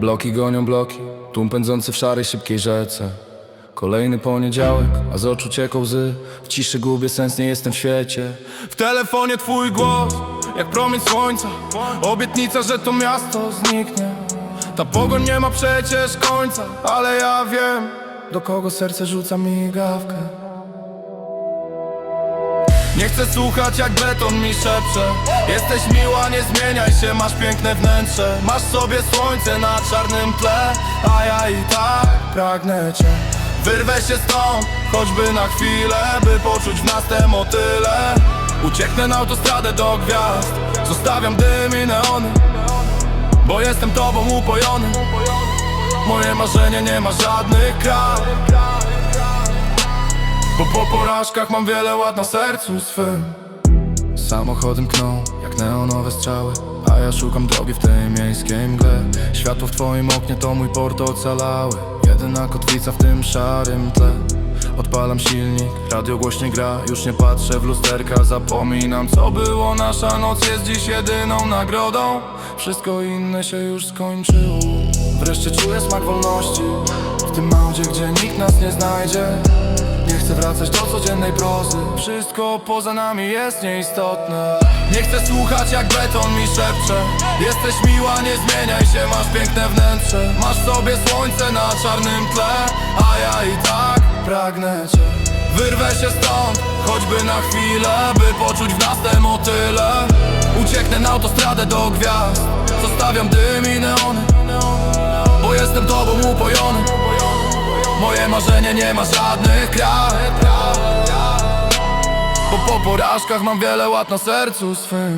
Bloki gonią bloki, tłum pędzący w szarej, szybkiej rzece. Kolejny poniedziałek, a z oczu ciekł łzy. W ciszy gubię sens, nie jestem w świecie. W telefonie twój głos, jak promień słońca. Obietnica, że to miasto zniknie. Ta pogoń nie ma przecież końca Ale ja wiem, do kogo serce rzuca migawkę nie chcę słuchać jak beton mi szepcze. Jesteś miła, nie zmieniaj się, masz piękne wnętrze. Masz sobie słońce na czarnym tle A ja i tak pragnę cię. Wyrwę się stąd, choćby na chwilę By poczuć w nas te motyle. Ucieknę na autostradę do gwiazd Zostawiam dym i neony. Bo jestem tobą upojony. Moje marzenie nie ma żadnych krat bo po porażkach mam wiele ład na sercu swym Samochody mkną jak neonowe strzały A ja szukam drogi w tej miejskiej mgle. Światło w twoim oknie to mój port ocalały. Jedyna kotwica w tym szarym tle. Odpalam silnik, radio głośniej gra Już nie patrzę w lusterka, zapominam co było Nasza noc jest dziś jedyną nagrodą. Wszystko inne się już skończyło. Wreszcie czuję smak wolności W tym małdzie, gdzie nikt nas nie znajdzie nie chcę wracać do codziennej prozy. Wszystko poza nami jest nieistotne. Nie chcę słuchać jak beton mi szepcze. Jesteś miła, nie zmieniaj się, masz piękne wnętrze. Masz sobie słońce na czarnym tle A ja i tak pragnę cię. Wyrwę się stąd, choćby na chwilę By poczuć w nas te motyle. Ucieknę na autostradę do gwiazd. Zostawiam dym i neony. Bo jestem tobą upojony Moje marzenie nie ma żadnych krat. Bo po porażkach mam wiele łat na sercu swym